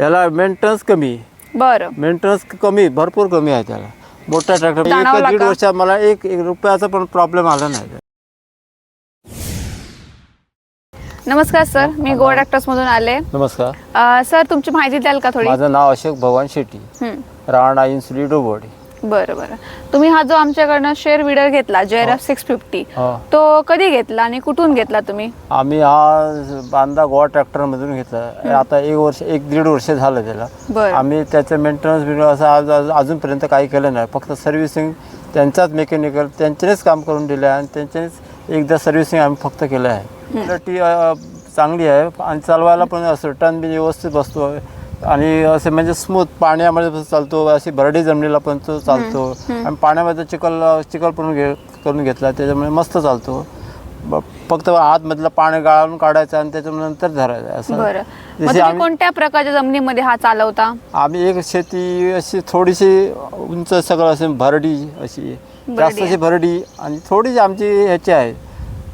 याला मेंटेनन्स कमी. बरं. मेंटेनन्स कमी भरपूर कमी आहे त्याला. मोठ्या ट्रॅक्टर एक दीड? वर्षात मला एक एक रुपयाचा पण प्रॉब्लेम आला नाही. नमस्कार सर. मी गो मधून आले. नमस्कार. अ, सर तुमची माहिती द्याल का थोडी? माझं नाव अशोक भगवान शेट्टी. हं. राणा इन्सुली डोबोडी बरं बरं. तुम्ही हा जो आमच्याकडनं शेअर विडर घेतला जे आर एफ सिक्स फिफ्टी हा. तो कधी घेतला आणि कुठून घेतला तुम्ही? आम्ही हा बांधा गोवा ट्रॅक्टरमधून घेतला. आता एक वर्ष एक दीड वर्ष झालं त्याला. आम्ही त्याचं मेंटेनन्स बिंटेनन्स असं आज आज- अजूनपर्यंत काही केलं नाही. फक्त सर्व्हिसिंग त्यांचाच मेकॅनिकल त्यांच्यानेच काम करून दिलं आहे आणि त्यांच्यानेच एकदा सर्व्हिसिंग आम्ही फक्त केलं आहे. ती अ, चांगली आहे आणि चालवायला पण असं टर्न बी व्यवस्थित बसतो. आणि असे म्हणजे स्मूथ पाण्यामध्ये पण चालतो अशी भरडी जमिनीला पण तो चालतो. आणि पाण्यामध्ये चिखल चिखल पण घे करून घेतला त्याच्यामुळे मस्त चालतो. ब- फक्त आतमधलं पाणी गाळून काढायचं आणि त्याच्यानंतर धरायचं असं. मग तुम्ही आम्ही कोणत्या प्रकारच्या जमिनीमध्ये हा चालवता? आम्ही एक शेती अशी थोडीशी उंच सगळं असे भरडी अशी जास्त भरडी अशी भरडी आणि थोडीशी आमची ह्याची आहे.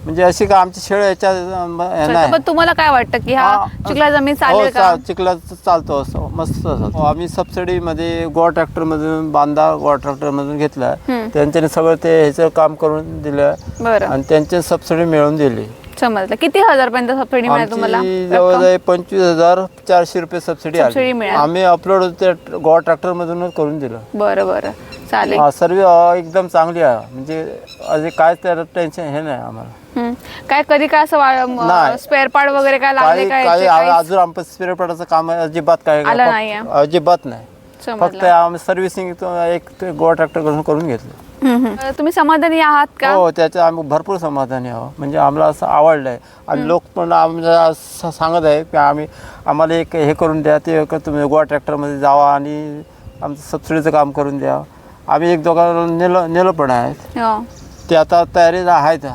म्हणजे अशी का आमची शेळ अं, नाही. पण तुम्हाला काय वाटतं की हा हा, चिखला जमीन हो, चालेल का? चा- चिखलात चालतो असं मस्त चालतो. आम्ही सबसिडीमध्ये गोवा ट्रॅक्टरमधून बांधा गोवा ट्रॅक्टरमधून घेतला. हम्म. त्यांच्याने सगळं ते ह्याचं काम करून दिलं. बरं. आणि त्यांचे सबसिडी मिळवून दिली. समजलं. किती हजार पर्यंत सबसिडी मिळाली तुम्हाला? आमची रक्कम? जवळजवळ पंचवीस हजार चारशे रुपये सबसिडी सबसिडी आली मिळाली. आम्ही अपलोड त्या गोवा ट्रॅक्टरमधूनच करून दिलं. बरं बरं. चालेल. हा सर्व एकदम चांगली आहे. म्हणजे असे काय त्याला टेन्शन हे नाही आम्हाला. हं. काय कधी काय असं. स्पेअर पार्ट वगैरे काय लागले काय? अजून आमचं स्पिरिट पडायचं काम आहे, अजिबात काय आलं नाहीये. अजिबात नाही. फक्त आम्ही सर्व्हिसिंग एक ते गोवा ट्रॅक्टर करून करून घेतलं. तुम्ही समाधानी आहात का? हो त्याचं आम्ही भरपूर समाधानी आहोत. म्हणजे आम्हाला असं आवडलं आहे आणि लोक पण आम्हाला असं सांगत आहे की आम्ही आम्हाला एक हे करून द्या ते तुम्ही गोवा ट्रॅक्टरमध्ये जावा आणि आमचं सबसिडीचं काम करून द्या. आम्ही एक दोघांना नेलं नेलं पण आहेत. हो. ते आता तयारीला आहेत.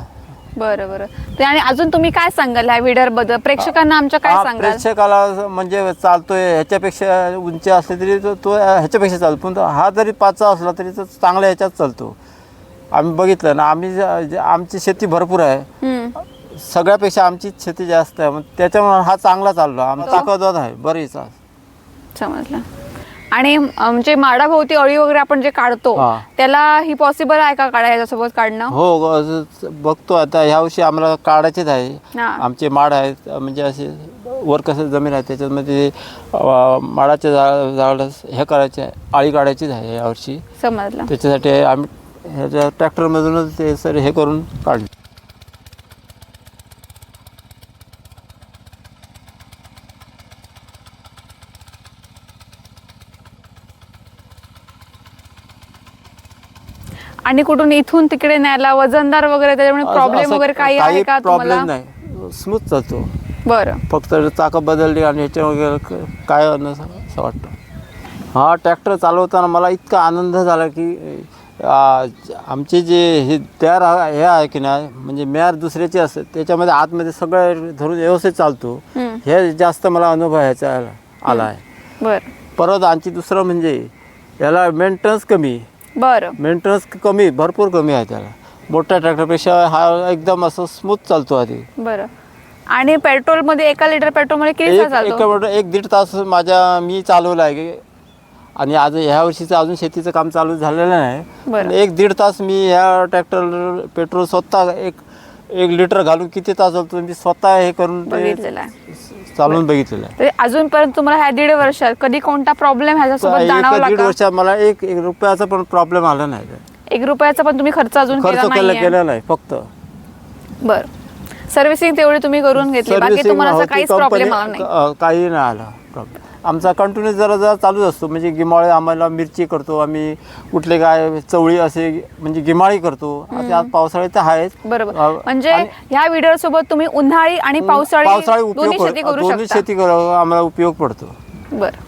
बरं बरं. ते आणि अजून तुम्ही काय सांगाल ह्या विडरबद्दल? प्रेक्षकांना आमच्या काय हा, सांगाल? प्रेक्षकाला म्हणजे चालतोय ह्याच्यापेक्षा उंची असली तरी तो तो ह्याच्यापेक्षा चालतो. पण तो हा जरी पाचचा असला तरी तो चांगल्या ह्याच्यात चालतो. आम्ही बघितलं ना आम्ही ज- जे- आमची शेती भरपूर आहे. हं. सगळ्यापेक्षा आमची शेती जास्त आहे. मग त्याच्यामुळे हा चांगला चाललो. आमचा ताकदवाद आहे बरीच. समजलं. आणि म्हणजे माडाभोवती अळी वगैरे आपण जे काढतो हा. त्याला ही पॉसिबल आहे का काढा याच्यासोबत काढणं? हो असं बघतो आता ह्या वर्षी आम्हाला काढायचेच आहे. हा. आमचे माड आहेत म्हणजे असे वर कसं जमीन आहे त्याच्यामध्ये अं, माडाचे झाड झाड हे करायचे आहे आळी काढायचीच आहे यावर्षी समजलं. त्याच्यासाठी आम्ही ह्याच्या ट्रॅक्टरमधूनच ते सर हे करून काढले. आणि कुठून इथून तिकडे न्यायला वजनदार वगैरे त्याच्यामुळे प्रॉब्लेम वगैरे काही आहे का प्रॉब्लेम तुम्हाला नाही. स्मूथ चालतो. बरं. फक्त चाकं बदलली आणि ह्याच्या वगैरे क- काय असं वाटतं. हा ट्रॅक्टर चालवताना मला इतका आनंद झाला की आ, आमचे जे हे तयार आहे- हे आहे की नाही म्हणजे मेयार दुसऱ्याचे असते त्याच्यामध्ये आतमध्ये सगळं धरून व्यवस्थित चालतो. हं. हे जास्त मला अनुभव ह्याचा आला आला आहे. बरं. परत आणखी दुसरं म्हणजे याला मेंटेनन्स कमी. बरं. मेंटेनन्स कमी भरपूर कमी आहे त्याला. मोठ्या ट्रॅक्टरपेक्षा हा एकदम असं स्मूथ चालतो आधी. बरं. आणि पेट्रोलमध्ये एका लिटर पेट्रोलमध्ये किती एक चालतो? एका मिनिटात एक दीड तास माझ्या मी चालवला आहे. आणि आज ह्या वर्षीचं अजून शेतीचं काम चालू झालेलं नाही. बरं. पण एक दीड तास मी ह्या ट्रॅक्टर पेट्रोल स्वतः एक एक लिटर घालून किती तास चालतो? मी स्वतः हे करून ते बघितलेलं आहे. चालवून बघितलेलं आहे. तरी अजूनपर्यंत तुम्हाला ह्या दीड वर्षात कधी कोणता प्रॉब्लेम ह्याच्यासोबत एक जाणवला दीड का? वर्षात मला एक एक रुपयाचा पण प्रॉब्लेम आला नाही एक रुपयाचा पण तुम्ही खर्च अजून खर्च केला केला नाहीये. केला नाही फक्त. बर. सर्व्हिसिंग तेवढी तुम्ही करून घेतली बाकी सर्व्हिसिंग तुम्हाला असं होती काहीच प्रॉब्लेम आला नाही. अ, काही नाही आला प्रॉब्लेम आमचा कंटिन्यू जरा जरा चालूच असतो. म्हणजे गिमाळे आम्हाला मिरची करतो आम्ही कुठले काय चवळी असे म्हणजे गिमाळी करतो. आता आज पावसाळ्यात तर आहेच. बरोबर. अ, म्हणजे आणि- ह्या व्हिडिओ सोबत तुम्ही उन्हाळी आणि पावसाळी पावसाळी दोन्ही उपयोग शेती कर- करू दोन्ही शकता. शेती करावं आम्हाला उपयोग पडतो. बरं.